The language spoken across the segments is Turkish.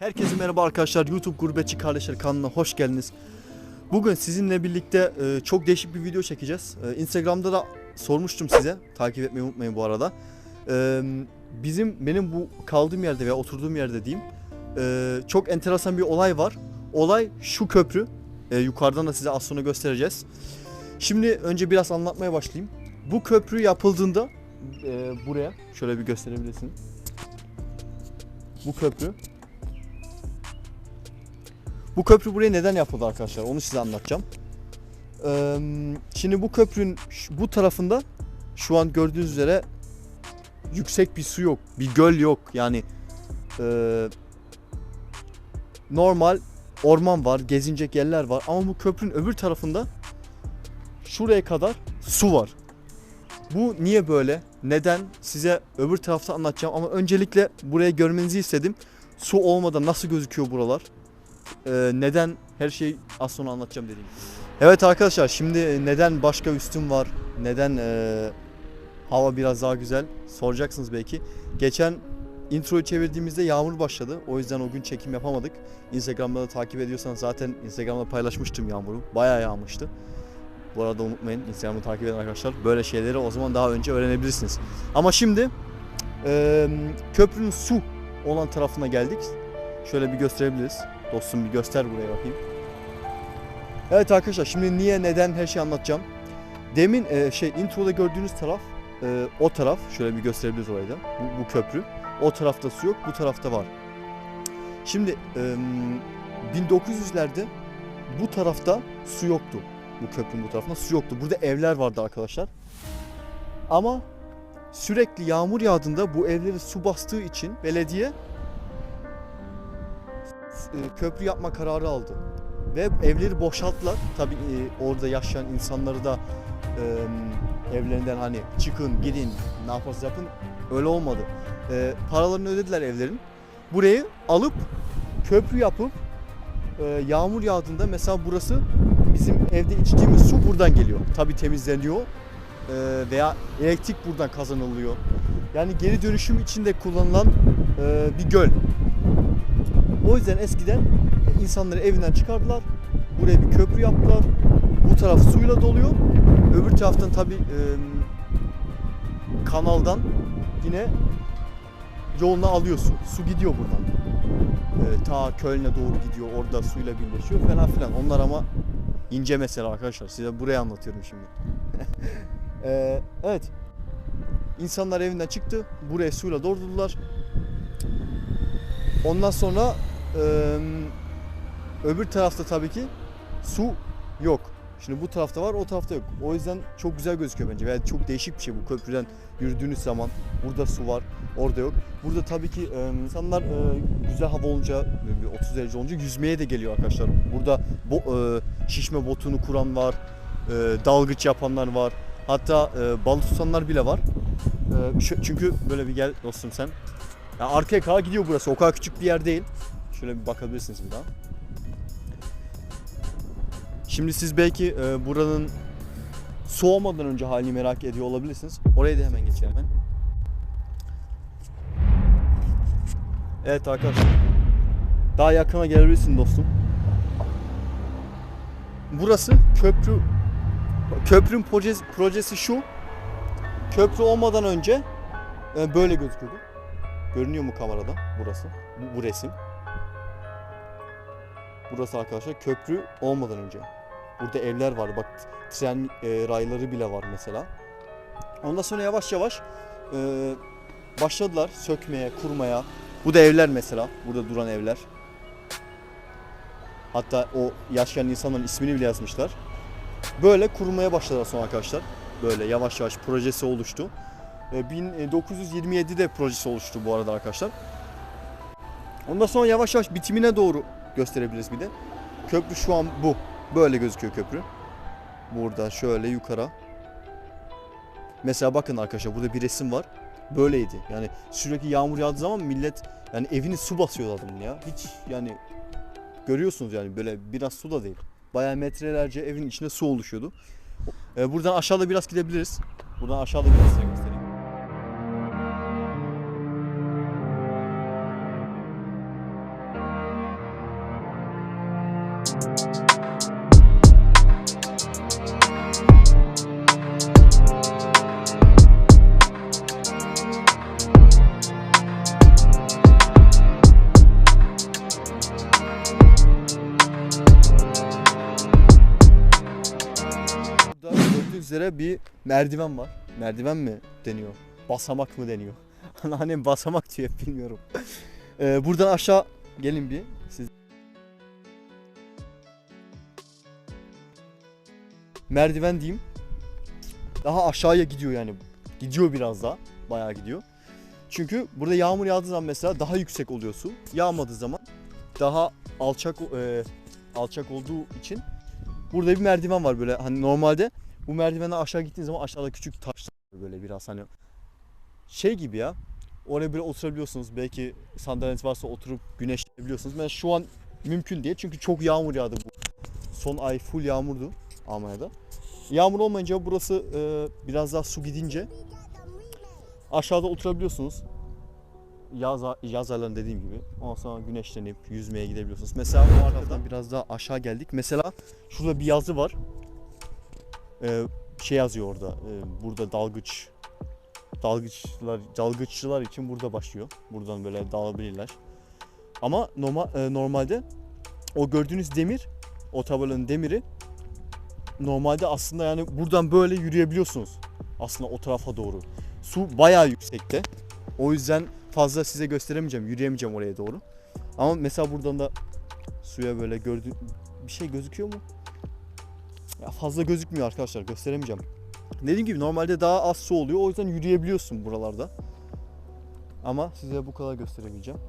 Herkese merhaba arkadaşlar. YouTube Gurbetçi Kardeşler kanalına hoş geldiniz. Bugün sizinle birlikte e, çok değişik bir video çekeceğiz. E, Instagram'da da sormuştum size. Takip etmeyi unutmayın bu arada. E, bizim benim bu kaldığım yerde veya oturduğum yerde diyeyim. e, çok enteresan bir olay var. Olay şu köprü. E, yukarıdan da size az sonra göstereceğiz. Şimdi önce biraz anlatmaya başlayayım. Bu köprü yapıldığında e, buraya şöyle bir gösterebilirsin. Bu köprü bu köprü buraya neden yapıldı arkadaşlar? Onu size anlatacağım. Ee, şimdi bu köprünün bu tarafında şu an gördüğünüz üzere yüksek bir su yok. Bir göl yok. Yani ee, normal orman var. Gezinecek yerler var. Ama bu köprünün öbür tarafında şuraya kadar su var. Bu niye böyle? Neden? Size öbür tarafta anlatacağım. Ama öncelikle buraya görmenizi istedim. Su olmadan nasıl gözüküyor buralar? Ee, neden her şeyi az sonra anlatacağım dediğim. Evet arkadaşlar şimdi neden başka üstüm var? Neden ee, hava biraz daha güzel? Soracaksınız belki. Geçen introyu çevirdiğimizde yağmur başladı. O yüzden o gün çekim yapamadık. Instagram'da da takip ediyorsanız zaten Instagram'da paylaşmıştım yağmuru. Bayağı yağmıştı. Bu arada unutmayın Instagram'ı takip edin arkadaşlar. Böyle şeyleri o zaman daha önce öğrenebilirsiniz. Ama şimdi ee, köprünün su olan tarafına geldik. Şöyle bir gösterebiliriz. Dostum bir göster buraya bakayım. Evet arkadaşlar şimdi niye neden her şeyi anlatacağım. Demin e, şey introda gördüğünüz taraf e, o taraf şöyle bir gösterebiliriz orayı da. Bu, bu köprü. O tarafta su yok bu tarafta var. Şimdi e, 1900'lerde bu tarafta su yoktu. Bu köprünün bu tarafında su yoktu. Burada evler vardı arkadaşlar. Ama sürekli yağmur yağdığında bu evleri su bastığı için belediye köprü yapma kararı aldı. Ve evleri boşalttılar. Tabii e, orada yaşayan insanları da e, evlerinden hani çıkın gidin ne yaparsanız yapın öyle olmadı. E, paralarını ödediler evlerin. Burayı alıp köprü yapıp e, yağmur yağdığında mesela burası bizim evde içtiğimiz su buradan geliyor. Tabii temizleniyor e, veya elektrik buradan kazanılıyor. Yani geri dönüşüm içinde kullanılan e, bir göl. O yüzden eskiden insanları evinden çıkardılar. Buraya bir köprü yaptılar. Bu taraf suyla doluyor. Öbür taraftan tabi kanaldan yine yoluna alıyor su. Su gidiyor buradan. E, ta Köln'e doğru gidiyor. Orada suyla birleşiyor falan filan. Onlar ama ince mesele arkadaşlar. Size buraya anlatıyorum şimdi. E, evet. İnsanlar evinden çıktı. Buraya suyla doldurdular. Ondan sonra öbür tarafta tabii ki su yok. Şimdi bu tarafta var, o tarafta yok. O yüzden çok güzel gözüküyor bence. Yani çok değişik bir şey bu köprüden yürüdüğünüz zaman. Burada su var, orada yok. Burada tabii ki eee, insanlar eee, güzel hava olunca, bir 30 derece olunca yüzmeye de geliyor arkadaşlar. Burada bo, eee, şişme botunu kuran var, eee, dalgıç yapanlar var. Hatta eee, balık tutanlar bile var. Şu- çünkü böyle bir gel dostum sen. Ya arkaya kadar gidiyor burası. O kadar küçük bir yer değil. Şöyle bir bakabilirsiniz bir daha. Şimdi siz belki e, buranın soğumadan önce halini merak ediyor olabilirsiniz. Oraya da hemen geçelim hemen. Evet arkadaşlar. Daha yakına gelebilirsin dostum. Burası köprü köprünün projesi, projesi şu. Köprü olmadan önce e, böyle gözüküyordu. Görünüyor mu kamerada burası? Bu, bu resim. Burası arkadaşlar köprü olmadan önce. Burada evler var. Bak tren e, rayları bile var mesela. Ondan sonra yavaş yavaş e, başladılar sökmeye, kurmaya. Bu da evler mesela. Burada duran evler. Hatta o yaşayan insanların ismini bile yazmışlar. Böyle kurmaya başladılar sonra arkadaşlar. Böyle yavaş yavaş projesi oluştu. E, 1927'de projesi oluştu bu arada arkadaşlar. Ondan sonra yavaş yavaş bitimine doğru gösterebiliriz bir de. Köprü şu an bu. Böyle gözüküyor köprü. Burada şöyle yukarı. Mesela bakın arkadaşlar burada bir resim var. Böyleydi. Yani sürekli yağmur yağdığı zaman millet yani evini su basıyor adamın ya. Hiç yani görüyorsunuz yani böyle biraz su da değil. Bayağı metrelerce evin içinde su oluşuyordu. E, buradan aşağıda biraz gidebiliriz. Buradan aşağıda biraz size göstereyim. Üzere bir merdiven var. Merdiven mi deniyor? Basamak mı deniyor? Anneannem basamak diyor hep bilmiyorum. Ee, buradan aşağı gelin bir. Merdiven diyeyim. Daha aşağıya gidiyor yani. Gidiyor biraz daha. Bayağı gidiyor. Çünkü burada yağmur yağdığı zaman mesela daha yüksek oluyor su. Yağmadığı zaman daha alçak e, alçak olduğu için burada bir merdiven var böyle hani normalde bu merdivenden aşağı gittiğin zaman aşağıda küçük taşlar böyle biraz hani şey gibi ya oraya böyle oturabiliyorsunuz belki sandalyeniz varsa oturup güneşleyebiliyorsunuz. Ben şu an mümkün değil çünkü çok yağmur yağdı bu. Son ay full yağmurdu Almanya'da. Yağmur olmayınca burası e, biraz daha su gidince aşağıda oturabiliyorsunuz. Yaz, yaz aylarında dediğim gibi. Ondan sonra güneşlenip yüzmeye gidebiliyorsunuz. Mesela bu arkadan biraz daha aşağı geldik. Mesela şurada bir yazı var. Ee, şey yazıyor orada. e, burada dalgıç dalgıçlar dalgıççılar için burada başlıyor. Buradan böyle dalabilirler. Ama normal normalde o gördüğünüz demir, o tabelanın demiri normalde aslında yani buradan böyle yürüyebiliyorsunuz. Aslında o tarafa doğru. Su bayağı yüksekte. O yüzden fazla size gösteremeyeceğim, yürüyemeyeceğim oraya doğru. Ama mesela buradan da suya böyle gördüğün bir şey gözüküyor mu? Ya fazla gözükmüyor arkadaşlar, gösteremeyeceğim. Dediğim gibi normalde daha az su oluyor. O yüzden yürüyebiliyorsun buralarda. Ama size bu kadar gösteremeyeceğim.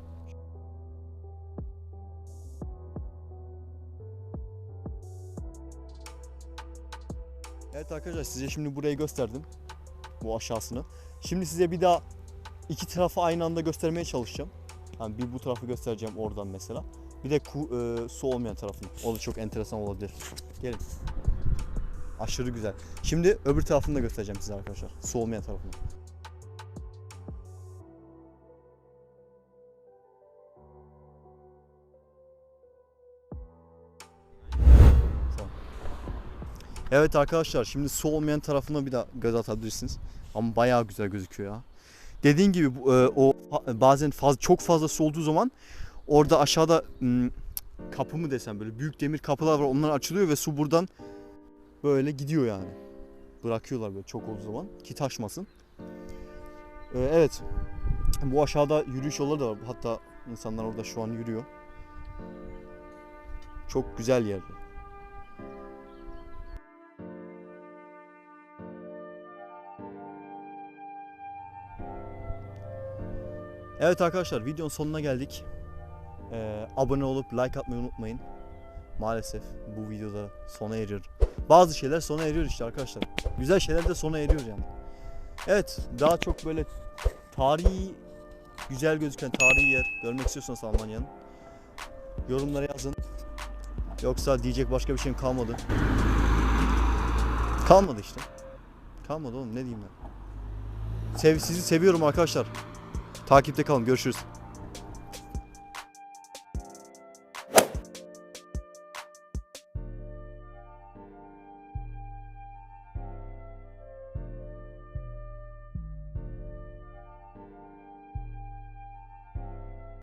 Evet arkadaşlar size şimdi burayı gösterdim. Bu aşağısını. Şimdi size bir daha iki tarafı aynı anda göstermeye çalışacağım. Yani bir bu tarafı göstereceğim oradan mesela. Bir de ku, e, su olmayan tarafını. O da çok enteresan olabilir. Gelin. Aşırı güzel. Şimdi öbür tarafını da göstereceğim size arkadaşlar. Su olmayan tarafını. Evet arkadaşlar şimdi su olmayan tarafına bir daha göz atabilirsiniz. Ama bayağı güzel gözüküyor ya. Dediğin gibi e, o bazen faz, çok fazla su olduğu zaman orada aşağıda kapı mı desem böyle büyük demir kapılar var onlar açılıyor ve su buradan böyle gidiyor yani. Bırakıyorlar böyle çok olduğu zaman ki taşmasın. Ee, evet. Bu aşağıda yürüyüş yolları da var. Hatta insanlar orada şu an yürüyor. Çok güzel yerde. Evet arkadaşlar videonun sonuna geldik. Ee, abone olup like atmayı unutmayın. Maalesef bu videoda sona eriyor. Bazı şeyler sona eriyor işte arkadaşlar. Güzel şeyler de sona eriyor yani. Evet daha çok böyle tarihi güzel gözüken tarihi yer görmek istiyorsanız Almanya'nın yorumlara yazın. Yoksa diyecek başka bir şeyim kalmadı. Kalmadı işte. Kalmadı oğlum ne diyeyim ben. Sev, sizi seviyorum arkadaşlar. Takipte kalın görüşürüz.